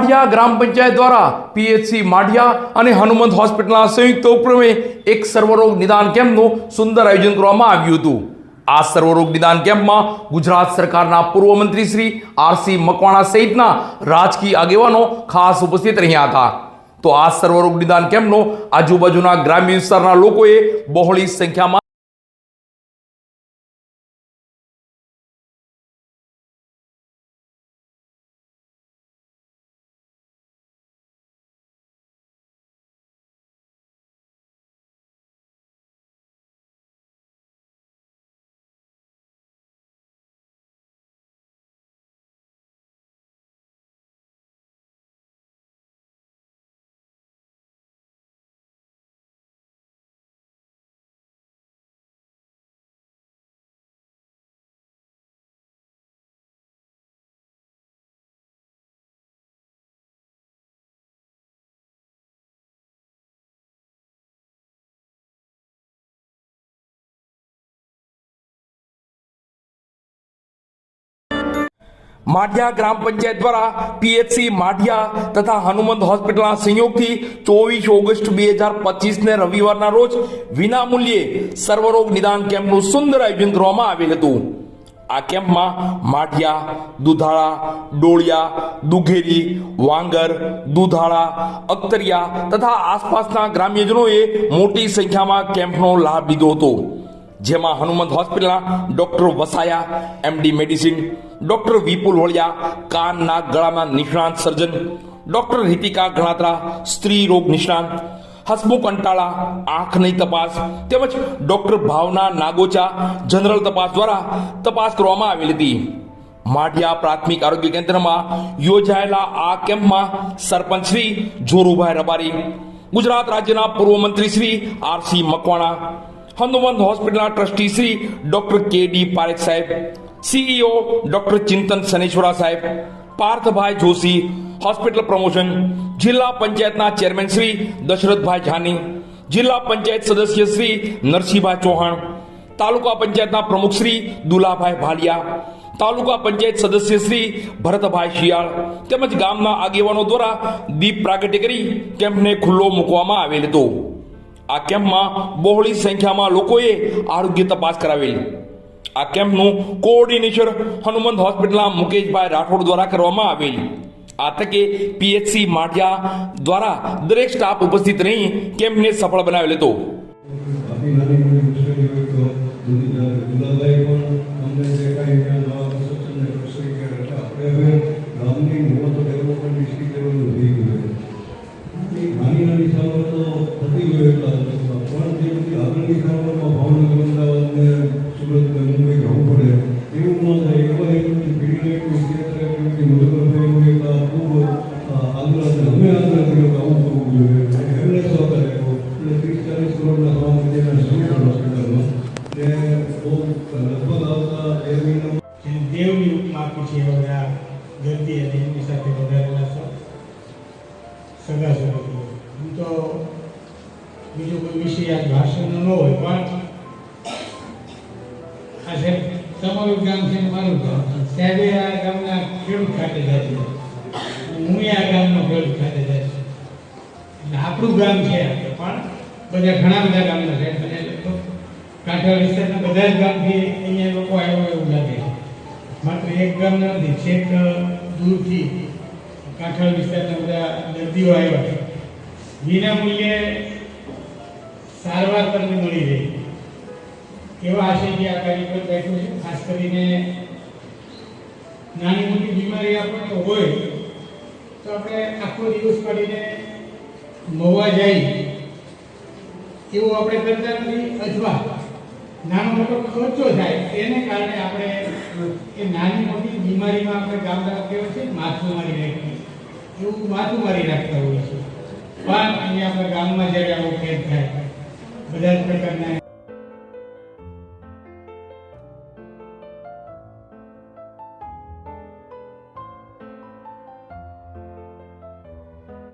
માઢિયા ગ્રામ પંચાયત દ્વારા પીએચસી માઢિયા અને હનુમંત હોસ્પિટલના સંયુક્ત ઉપક્રમે એક સર્વરોગ નિદાન કેમ્પનું સુંદર આયોજન કરવામાં આવ્યું હતું. આ સર્વરોગ નિદાન કેમ્પમાં ગુજરાત સરકારના પૂર્વ મંત્રી શ્રી આરસી મકવાણા સહિતના રાજકીય આગેવાનો ખાસ ઉપસ્થિત રહ્યા હતા. તો આ સર્વરોગ નિદાન કેમ્પનો આજુબાજુના ગ્રામ્ય વિસ્તારના લોકોએ બહોળી સંખ્યામાં માઢિયા ગ્રામ પંચાયત દ્વારા પીએચસી માઢિયા તથા હનુમંત હોસ્પિટલના સંયોગથી ચોવીસ ઓગસ્ટ બે હજાર પચીસને રવિવારના રોજ વિનામૂલ્યે સર્વરોગ નિદાન કેમ્પનું સુંદર આયોજન કરવામાં આવેલ હતું. આ કેમ્પમાં માઢિયા, દુધાળા, ડોળિયા, દુઘેરી, વાંગર, દુધાળા, અખતરિયા તથા આસપાસના ગ્રામ્યજનોએ મોટી સંખ્યામાં કેમ્પનો લાભ લીધો હતો. જેમાં હનુમંત હોસ્પિટલના doctor Vasaya MD medicine, doctor Vipul Valiya કાન નાક ગળાના નિષ્ણાંત સર્જન, ડોક્ટર હિતિકા ગણાત્રા, સ્ત્રી રોગ નિષ્ણાંત, હસમુખ અંટાળા આંખની તપાસ, તેમજ ડોક્ટર ભાવના નાગોચા, જનરલ તપાસ દ્વારા તપાસ કરવામાં આવેલી હતી. માઢિયા પ્રાથમિક આરોગ્ય કેન્દ્રમાં યોજાયેલા આ કેમ્પમાં સરપંચ શ્રી જોરુભાઈ રબારી, ગુજરાત રાજ્યના પૂર્વ મંત્રી શ્રી આરસી મકવાણા હનુમંત હોસ્પિટલના trustee Shri doctor K D Parekh સાહેબ, સીઈઓ ડોક્ટર ચિંતન સનેશ્વરા સાહેબ, પાર્થભાઈ જોશી, હોસ્પિટલ પ્રમોશન, જિલ્લા પંચાયતના ચેરમેન શ્રી દશરથભાઈ જાની જિલ્લા પંચાયત સદસ્ય શ્રી નરસિંહભાઈ ચૌહાણ, તાલુકા પંચાયતના પ્રમુખ શ્રી દુલાભાઈ ભાલિયા, તાલુકા પંચાયત સદસ્ય શ્રી ભરતભાઈ શિયાળ તેમજ ગામના આગેવાનો દ્વારા દીપ પ્રાગટ્ય કરી કેમ્પને ખુલ્લો મૂકવામાં આવેલ હતો. આ કેમ્પમાં બહોળી સંખ્યામાં લોકોએ આરોગ્ય તપાસ કરાવેલ. આ કેમ્પનું કોઓર્ડિનેશન હનુમંત હોસ્પિટલના મુકેશભાઈ રાઠોડ દ્વારા કરવામાં આવેલ. આ તકે પીએચસી માઠિયા દ્વારા દરેક સ્ટાફ ઉપસ્થિત રહી કેમ્પને સફળ બનાવેલ હતો. પણ ગામની મોટો ડેવલપમેન્ટ વિકસિત કરવાનું થઈ ગયું છે નાની નાની સારવાર તો થતી હોય એટલા દિવસમાં પણ જે બધી આગળની સારવારમાં ભાવનગર અમદાવાદ ને સુરત ને મુંબઈ જવું પડે એવું ન થાય એવા એક પેઢીને એક ક્ષેત્ર એક મુજબ હોય તો ખૂબ આગ્રહ છે અમે આગ્રહ કર્યો કે આવું કરવું જોઈએ એમને સહકાર આપ્યો એટલે ત્રીસ ચાલીસ કરોડના ભાવ મધ્યના સંયુક્ત હોસ્પિટલમાં ને બહુ લગભગ આવતા બે મહિનામાં જેને દેવની ઉપમા આપી છે હવે આ દર્દી અને એમની સાથે વધારેલા છે સગા સંબંધીઓ હું તો બીજો કોઈ વિષય આ ભાષણનો ન હોય, પણ આ છે તમારું ગામ છે મારું ગામ સાહેબે આ ગામના ખેડૂત ખાતે જાય હું આ ગામનો ખેડૂત ખાતે જાય એટલે આપણું ગામ છે પણ બધા ઘણા બધા ગામના છે. મને કાંઠા વિસ્તારના બધા જ ગામથી અહીંયા લોકો આવ્યો એવું લાગે માત્ર એક ગામના નથી, છેક દૂરથી કાંઠાળ વિસ્તારના બધા દર્દીઓ આવ્યા વિના મૂલ્યે સારવાર તમને મળી રહે. એવા આશયથી આ કાર્યક્રમ બેઠો છે. ખાસ કરીને નાની મોટી બીમારી આપણને હોય તો આપણે આખો દિવસ કાઢીને મવા જાય. એવું આપણે કરતા નથી અથવા નાનો મોટો ખર્ચો થાય એને કારણે આપણે એ નાની મોટી બીમારીમાં આપણે ગામડા કેવું છે? માથું મારી રાખીએ એવું માથું મારી રાખતા હોઈએ છીએ પણ અહીંયા આપણા ગામમાં જ્યારે આવો ખેત થાય, બધા જ પ્રકારના